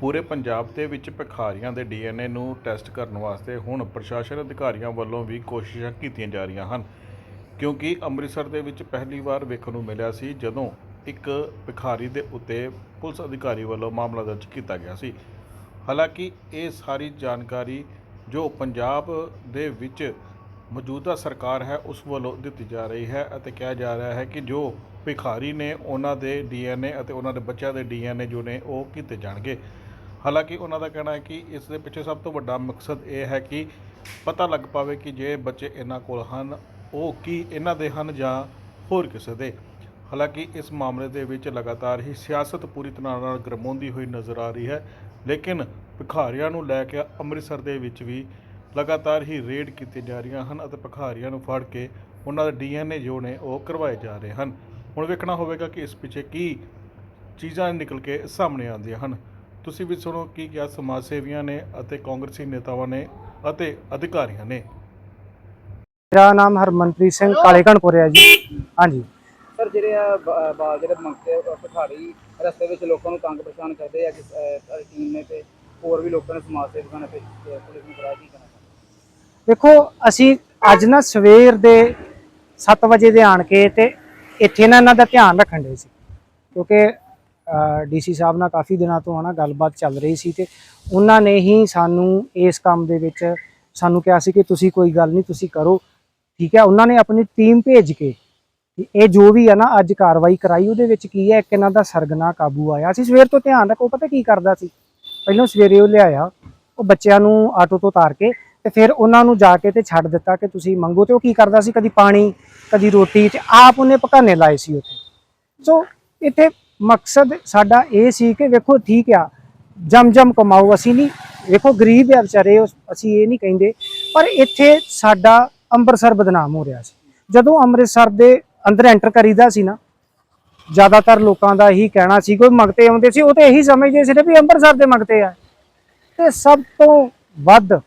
ਪੂਰੇ ਪੰਜਾਬ ਦੇ ਵਿੱਚ ਭਿਖਾਰੀਆਂ ਦੇ ਡੀਐਨਏ ਨੂੰ ਟੈਸਟ ਕਰਨ ਵਾਸਤੇ ਹੁਣ ਪ੍ਰਸ਼ਾਸਨ ਅਧਿਕਾਰੀਆਂ ਵੱਲੋਂ ਵੀ ਕੋਸ਼ਿਸ਼ਾਂ ਕੀਤੀਆਂ ਜਾ ਰਹੀਆਂ ਹਨ। ਕਿਉਂਕਿ ਅੰਮ੍ਰਿਤਸਰ ਦੇ ਵਿੱਚ ਪਹਿਲੀ ਵਾਰ ਵੇਖਣ ਨੂੰ ਮਿਲਿਆ ਸੀ, ਜਦੋਂ ਇੱਕ ਭਿਖਾਰੀ ਦੇ ਉੱਤੇ ਪੁਲਿਸ ਅਧਿਕਾਰੀ ਵੱਲੋਂ ਮਾਮਲਾ ਦਰਜ ਕੀਤਾ ਗਿਆ ਸੀ। ਹਾਲਾਂਕਿ ਇਹ ਸਾਰੀ ਜਾਣਕਾਰੀ ਜੋ ਪੰਜਾਬ ਦੇ ਵਿੱਚ ਮੌਜੂਦਾ ਸਰਕਾਰ ਹੈ, ਉਸ ਵੱਲੋਂ ਦਿੱਤੀ ਜਾ ਰਹੀ ਹੈ ਅਤੇ ਕਿਹਾ ਜਾ ਰਿਹਾ ਹੈ ਕਿ ਜੋ ਭਿਖਾਰੀ ਨੇ ਉਹਨਾਂ ਦੇ ਡੀਐਨਏ ਅਤੇ ਉਹਨਾਂ ਦੇ ਬੱਚਿਆਂ ਦੇ ਡੀਐਨਏ ਜੋ ਨੇ, ਉਹ ਕੀਤੇ ਜਾਣਗੇ। ਹਾਲਾਂਕਿ ਉਹਨਾਂ ਦਾ ਕਹਿਣਾ ਹੈ ਕਿ ਇਸ ਦੇ ਪਿੱਛੇ ਸਭ ਤੋਂ ਵੱਡਾ ਮਕਸਦ ਇਹ ਹੈ ਕਿ ਪਤਾ ਲੱਗ ਪਾਵੇ ਕਿ ਜੇ ਬੱਚੇ ਇਹਨਾਂ ਕੋਲ ਹਨ, ਉਹ ਕੀ ਇਹਨਾਂ ਦੇ ਹਨ ਜਾਂ ਹੋਰ ਕਿਸੇ ਦੇ। ਹਾਲਾਂਕਿ ਇਸ ਮਾਮਲੇ ਦੇ ਵਿੱਚ ਲਗਾਤਾਰ ਹੀ ਸਿਆਸਤ ਪੂਰੀ ਤਰ੍ਹਾਂ ਨਾਲ ਗਰਮਾਉਂਦੀ ਹੋਈ ਨਜ਼ਰ ਆ ਰਹੀ ਹੈ, ਲੇਕਿਨ ਭਿਖਾਰੀਆਂ ਨੂੰ ਲੈ ਕੇ ਅੰਮ੍ਰਿਤਸਰ ਦੇ ਵਿੱਚ ਵੀ ਲਗਾਤਾਰ ਹੀ ਰੇਡ ਕੀਤੀਆਂ ਜਾ ਰਹੀਆਂ ਹਨ ਅਤੇ ਭਿਖਾਰੀਆਂ ਨੂੰ ਫੜ ਕੇ ਉਹਨਾਂ ਦੇ ਡੀਐਨਏ ਜੋ ਨੇ ਉਹ ਕਰਵਾਏ ਜਾ ਰਹੇ ਹਨ। ਹੁਣ ਵੇਖਣਾ ਹੋਵੇਗਾ ਕਿ ਇਸ ਪਿੱਛੇ ਕੀ ਚੀਜ਼ਾਂ ਨਿਕਲ ਕੇ ਸਾਹਮਣੇ ਆਉਂਦੀਆਂ ਹਨ। ਤੁਸੀਂ ਵੀ ਸੁਣੋ ਕੀ ਕਿਹਾ ਸਮਾਜ ਸੇਵੀਆਂ ਨੇ ਅਤੇ ਕਾਂਗਰਸੀ ਨੇਤਾਵਾਂ ਨੇ ਅਤੇ ਅਧਿਕਾਰੀਆਂ ਨੇ। ਮੇਰਾ ਨਾਮ ਹਰਮਨਪ੍ਰੀਤ ਸਿੰਘ ਕਾਲੇ ਘਣਪੁਰ ਹੈ ਜੀ। ਹਾਂਜੀ। ਸਰ ਜਿਹੜੇ ਆ ਬ- ਬਾਲ ਜਿਹੜੇ ਮੰਗਤੇ ਭਿਖਾਰੀ ਰਸਤੇ ਵਿੱਚ ਲੋਕਾਂ ਨੂੰ ਤੰਗ ਪਰੇਸ਼ਾਨ ਕਰਦੇ ਆ ਕਿ ਟੀਮ ਨੇ ਤੇ ਹੋਰ ਵੀ ਲੋਕਾਂ ਨੇ ਸਮਾਜ ਸੇਵਕਾਂ ਨੇ ਤੇ ਤੇ ਪੁਲਿਸ ਨੂੰ ਕਰਾਇਆ ਕੀ ਕਰਨਾ? ਦੇਖੋ ਅਸੀਂ ਅੱਜ ਨਾ ਸਵੇਰ ਦੇ 7 ਵਜੇ ਦੇ ਆਣ ਕੇ ਤੇ ਇੱਥੇ ਨਾ ਇਹਨਾਂ ਦਾ ਧਿਆਨ ਰੱਖਣ ਦੇ ਸੀ। ਕਿਉਂਕਿ ਡੀਸੀ ਸਾਹਿਬ ਨਾਲ ਕਾਫੀ ਦਿਨਾਂ ਤੋਂ ਹਨਾ ਗੱਲਬਾਤ ਚੱਲ ਰਹੀ ਸੀ ਤੇ ਉਹਨਾਂ ਨੇ ਹੀ ਸਾਨੂੰ ਇਸ ਕੰਮ ਦੇ ਵਿੱਚ ਸਾਨੂੰ ਕਿਹਾ ਸੀ ਕਿ ਤੁਸੀਂ ਕੋਈ ਗੱਲ ਨਹੀਂ, ਤੁਸੀਂ ਕਰੋ। ਠੀਕ ਹੈ, ਉਹਨਾਂ ਨੇ ਆਪਣੀ ਟੀਮ ਭੇਜ ਕੇ ਇਹ ਜੋ ਵੀ ਹੈ ਨਾ ਅੱਜ ਕਾਰਵਾਈ ਕਰਾਈ, ਉਹਦੇ ਵਿੱਚ ਕੀ ਹੈ, ਇੱਕ ਇਹਨਾਂ ਦਾ ਸਰਗਨਾ ਕਾਬੂ ਆਇਆ। ਅਸੀਂ ਸਵੇਰ ਤੋਂ ਧਿਆਨ ਰੱਖੋ ਪਤਾ ਕੀ ਕਰਦਾ ਸੀ? ਪਹਿਲਾਂ ਸਵੇਰੇ ਉਹ ਲਿਆਇਆ, ਉਹ ਬੱਚਿਆਂ ਨੂੰ ਆਟੋ ਤੋਂ ਉਤਾਰ ਕੇ ਤੇ ਫਿਰ ਉਹਨਾਂ ਨੂੰ ਜਾ ਕੇ ਤੇ ਛੱਡ ਦਿੱਤਾ ਕਿ ਤੁਸੀਂ ਮੰਗੋ ਤੇ ਉਹ ਕੀ ਕਰਦਾ ਸੀ? ਕਦੀ ਪਾਣੀ, ਕਦੀ ਰੋਟੀ ਤੇ ਆਪ ਉਹਨੇ ਪਕਾਨੇ ਲਾਏ ਸੀ ਉੱਥੇ। ਸੋ ਇੱਥੇ ਮਕਸਦ ਸਾਡਾ ਇਹ ਸੀ ਕਿ ਵੇਖੋ ਠੀਕ ਆ ਜਮ ਜਮ ਕਮਾਓ, ਅਸੀਂ ਨਹੀਂ, ਵੇਖੋ ਗਰੀਬ ਆ ਵਿਚਾਰੇ ਅਸੀਂ ਇਹ ਨਹੀਂ ਕਹਿੰਦੇ, ਪਰ ਇੱਥੇ ਸਾਡਾ ਅੰਮ੍ਰਿਤਸਰ ਬਦਨਾਮ ਹੋ ਰਿਹਾ ਸੀ। ਜਦੋਂ ਅੰਮ੍ਰਿਤਸਰ ਦੇ ਅੰਦਰ ਐਂਟਰ ਕਰੀਦਾ ਸੀ ਨਾ, ਜ਼ਿਆਦਾਤਰ ਲੋਕਾਂ ਦਾ ਇਹੀ ਕਹਿਣਾ ਸੀ, ਕੋਈ ਮੰਗਤੇ ਆਉਂਦੇ ਸੀ, ਉਹ ਤੇ ਇਹੀ ਸਮਝਦੇ ਸੀ ਵੀ ਅੰਮ੍ਰਿਤਸਰ ਦੇ ਮੰਗਤੇ ਆ। ਤੇ ਸਭ ਤੋਂ ਵੱਧ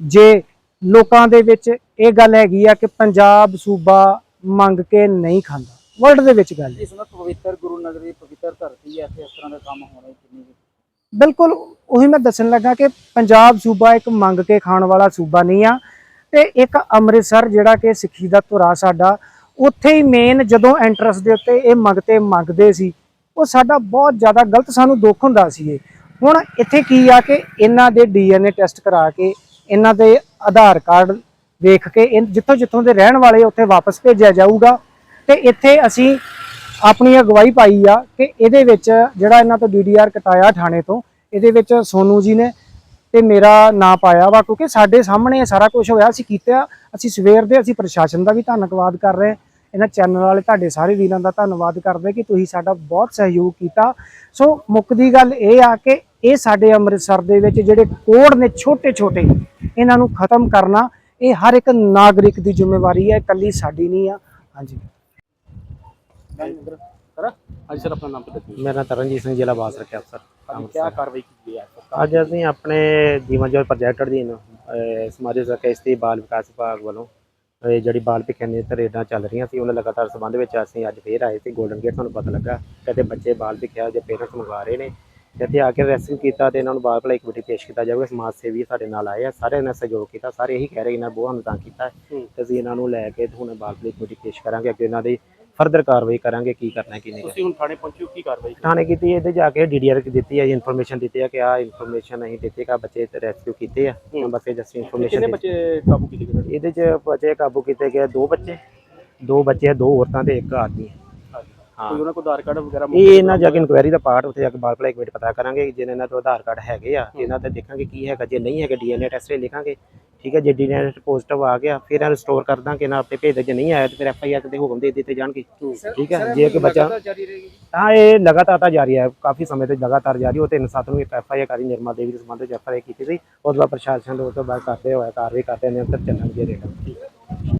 ਜੇ ਲੋਕਾਂ ਦੇ ਵਿੱਚ ਇਹ ਗੱਲ ਹੈਗੀ ਆ ਕਿ ਪੰਜਾਬ ਸੂਬਾ ਮੰਗ ਕੇ ਨਹੀਂ ਖਾਂਦਾ। ਵਰਲਡ ਦੇ ਵਿੱਚ ਗੱਲ ਹੈ। ਇਸ ਨੂੰ ਪਵਿੱਤਰ ਗੁਰੂ ਨਗਰੀ ਪਵਿੱਤਰ ਧਰਤੀ ਹੈ ਇੱਥੇ ਇਸ ਤਰ੍ਹਾਂ ਦਾ ਕੰਮ ਹੋਣਾ ਕਿੰਨੀ ਬਿਲਕੁਲ ਉਹੀ ਮੈਂ ਦੱਸਣ ਲੱਗਾ ਕਿ ਪੰਜਾਬ ਸੂਬਾ ਇੱਕ ਮੰਗ ਕੇ ਖਾਣ ਵਾਲਾ ਸੂਬਾ ਨਹੀਂ ਆ ਤੇ ਇੱਕ ਅੰਮ੍ਰਿਤਸਰ ਜਿਹੜਾ ਕਿ ਸਿੱਖੀ ਦਾ ਧੁਰਾ ਸਾਡਾ ਉੱਥੇ ਹੀ ਮੇਨ ਜਦੋਂ ਐਂਟਰਸ ਦੇ ਉੱਤੇ ਇਹ ਮੰਗਤੇ ਮੰਗਦੇ ਸੀ ਉਹ ਸਾਡਾ ਬਹੁਤ ਜ਼ਿਆਦਾ ਗਲਤ ਸਾਨੂੰ ਦੁੱਖ ਹੁੰਦਾ ਸੀ ਇਹ। ਹੁਣ ਇੱਥੇ ਕੀ ਆ ਕਿ ਇਹਨਾਂ ਦੇ ਡੀਐਨਏ ਟੈਸਟ ਕਰਾ ਕੇ ਇਹਨਾਂ ਦੇ ਆਧਾਰ ਕਾਰਡ ਵੇਖ ਕੇ ਜਿੱਥੋਂ ਜਿੱਥੋਂ ਦੇ ਰਹਿਣ ਵਾਲੇ ਉੱਥੇ ਵਾਪਸ ਭੇਜਿਆ ਜਾਊਗਾ ਤੇ ਇੱਥੇ ਅਸੀਂ ਆਪਣੀ ਅਗਵਾਈ ਪਾਈ ਆ ਕਿ ਇਹਦੇ ਵਿੱਚ ਜਿਹੜਾ ਇਹਨਾਂ ਤੋਂ ਡੀਡੀਆਰ ਕਟਾਇਆ ਥਾਣੇ ਤੋਂ, ਇਹਦੇ ਵਿੱਚ ਸੋਨੂ ਜੀ ਨੇ ਤੇ ਮੇਰਾ ਨਾਂ ਪਾਇਆ ਵਾ, ਕਿਉਂਕਿ ਸਾਡੇ ਸਾਹਮਣੇ ਇਹ ਸਾਰਾ ਕੁਝ ਹੋਇਆ, ਅਸੀਂ ਕੀਤਾ, ਅਸੀਂ ਸਵੇਰ ਦੇ ਅਸੀਂ ਪ੍ਰਸ਼ਾਸਨ ਦਾ ਵੀ ਧੰਨਵਾਦ ਕਰ ਰਹੇ ਇਹਨਾਂ ਚੈਨਲ ਵਾਲੇ ਤੁਹਾਡੇ ਸਾਰੇ ਵੀਰਾਂ ਦਾ ਧੰਨਵਾਦ ਕਰਦੇ ਕਿ ਤੁਸੀਂ ਸਾਡਾ ਬਹੁਤ ਸਹਿਯੋਗ ਕੀਤਾ। ਸੋ ਮੁੱਕਦੀ ਗੱਲ ਇਹ ਆ ਕਿ ਇਹ ਸਾਡੇ ਅੰਮ੍ਰਿਤਸਰ ਦੇ ਵਿੱਚ ਜਿਹੜੇ ਕੋਡ ਨੇ ਛੋਟੇ ਛੋਟੇ ਇਹਨਾਂ ਨੂੰ ਖਤਮ ਕਰਨਾ, ਇਹ ਹਰ ਇੱਕ ਨਾਗਰਿਕ ਦੀ ਜ਼ਿੰਮੇਵਾਰੀ ਹੈ, ਇਕੱਲੀ ਸਾਡੀ ਨਹੀਂ ਆ। ਹਾਂਜੀ। ਮੇਰਾ ਤਰਨਜੀਤ ਸਿੰਘ ਜ਼ਿਲ੍ਹਾ ਬਾਸ ਰੱਖਿਆ ਅਫਸਰ ਅੱਜ ਅਸੀਂ ਆਪਣੇ ਜੀਵਨ ਜੋਤ ਪ੍ਰੋਜੈਕਟ ਅਧੀਨ ਸਮਾਜਿਕ ਸੁਰੱਖਿਆ ਤੇ ਬਾਲ ਵਿਕਾਸ ਵਿਭਾਗ ਵੱਲੋਂ ਜਿਹੜੀ ਬਾਲ ਭਿਖਿਆਨੀ ਤਰੇਡਾਂ ਚੱਲ ਰਹੀਆਂ ਸੀ ਉਹਨਾਂ ਲਗਾਤਾਰ ਸਬੰਧ ਵਿੱਚ ਅਸੀਂ ਅੱਜ ਫੇਰ ਆਏ ਸੀ 골ਡਨ ਗੇਟ ਤੁਹਾਨੂੰ ਪਤਾ ਲੱਗਾ ਕਹਿੰਦੇ ਬੱਚੇ ਬਾਲ ਭਿਖਿਆ ਜੇ ਪੇਰੈਂਟਸ ਮੰਗਵਾ ਰਹੇ ਨੇ ਇੱਥੇ ਆ ਕੇ ਰੈਸਕਿਊ ਕੀਤਾ ਤੇ ਇਹਨਾਂ ਨੂੰ ਬਾਲ ਭਲਾਈ ਕਮੇਟੀ ਪੇਸ਼ ਕੀਤਾ ਜਾਵੇਗਾ ਸਮਾਜ ਸੇਵੀ ਸਾਡੇ ਨਾਲ ਆਏ ਆ ਸਾਰੇ ਨੇ ਸਹਿਯੋਗ ਕੀਤਾ ਸਾਰੇ ਇਹੀ ਕਹਿ ਰਹੇ ਇਹਨਾਂ ਬਹੁਤ ਹਮਤਾਂ ਕੀਤਾ ਤੇ ਅਸੀਂ ਇਹਨਾਂ ਨੂੰ ਲੈ ਕੇ ਹੁਣ ਬਾਲ ਭਲਾਈ ਕਮੇਟੀ ਪੇਸ਼ ਕਰਾਂਗੇ ਅੱਗੇ ਇਹਨਾਂ ਦੀ ਫਰਦਰ ਕਾਰਵਾਈ ਕਰਾਂਗੇ ਕੀ ਕਰਨਾ ਕੀ ਨਹੀਂ ਤੁਸੀਂ ਹੁਣ ਥਾਣੇ ਪਹੁੰਚੋ ਕੀ ਕਾਰਵਾਈ ਥਾਣੇ ਕੀਤੀ ਇਹਦੇ ਜਾ ਕੇ ਡੀਡੀਆਰ ਦਿੱਤੀ ਹੈ ਇਨਫੋਰਮੇਸ਼ਨ ਦਿੱਤੀ ਹੈ ਕਿ ਆ ਇਨਫੋਰਮੇਸ਼ਨ ਅਸੀਂ ਦਿੱਤੀ ਕਿ ਬੱਚੇ ਰੈਸਕਿਊ ਕੀਤੇ ਆ। ਬਸ ਇਹ ਜਸਟ ਕਿੰਨੇ ਇਨਫੋਰਮੇਸ਼ਨ ਬੱਚੇ ਕਾਬੂ ਕੀਤੇ ਗਏ ਇਹਦੇ ਚ ਬੱਚੇ ਕਾਬੂ ਕੀਤੇ ਗਏ ਦੋ ਬੱਚੇ ਦੋ ਬੱਚੇ ਦੋ ਔਰਤਾਂ ਤੇ ਇੱਕ ਆਦਮੀ ਹੈ। ਕੋਈ ਉਹਨਾਂ ਕੋਲ ਆਧਾਰ ਕਾਰਡ ਵਗੈਰਾ ਇਹ ਇਹਨਾਂ ਜਾ ਕੇ ਇਨਕੁਆਇਰੀ ਦਾ ਪਾਰਟ ਉੱਥੇ ਜਾ ਕੇ ਬਾਲ ਭਲਾਈ ਕਮੇਟੀ ਪਤਾ ਕਰਾਂਗੇ ਜੇ ਇਹਨਾਂ ਤੋਂ ਆਧਾਰ ਕਾਰਡ ਹੈਗੇ ਆ ਇਹਨਾਂ ਤੇ ਦੇਖਾਂਗੇ ਕੀ ਹੈਗਾ ਜੇ ਨਹੀਂ ਹੈਗਾ ਡੀਐਨਏ ਟੈਸਟ ਲਿਖਾਂਗੇ। ਠੀਕ ਹੈ ਜੇ ਡੀਐਨਏ ਪੋਜ਼ਿਟਿਵ ਆ ਗਿਆ ਫਿਰ ਇਹਨਾਂ ਰਿਸਟੋਰ ਕਰ ਦਾਂਗੇ ਨਾ ਆਪੇ ਭੇਜ ਦੇ ਜੇ ਨਹੀਂ ਆਇਆ ਤੇ ਫਿਰ ਐਫਆਈਆਰ ਤੇ ਹੁਕਮ ਦੇ ਦਿੱਤੇ ਜਾਣਗੇ। ਠੀਕ ਹੈ ਜੇ ਕਿ ਬੱਚਾ ਹਾਂ ਇਹ ਲਗਾਤਾਰ ਤਾਂ ਜਾਰੀ ਹੈ ਕਾਫੀ ਸਮੇਂ ਤੋਂ ਲਗਾਤਾਰ ਜਾਰੀ ਉਹ ਤਿੰਨ ਸੱਤ ਨੂੰ ਇੱਕ ਐਫ ਆਈ ਆਰ ਕਰੀ ਨਿਰਮਾ ਦੇਵੀ ਦੇ ਸੰਬੰਧ ਵਿੱਚ ਐਫ ਆਈ ਆਰ ਕੀਤੀ ਸੀ ਉਸ ਤੋਂ ਬਾਅਦ ਪ੍ਰਸ਼ਾਸਨ ਦੇ ਉਸ ਤੋਂ ਬਾਅਦ ਕਰਦੇ ਹੋਇਆ ਕਾਰਵਾਈ ਕਰਦੇ ਨਿਰੰਤਰ ਚੱਲਣਗੇ ਰੇਟ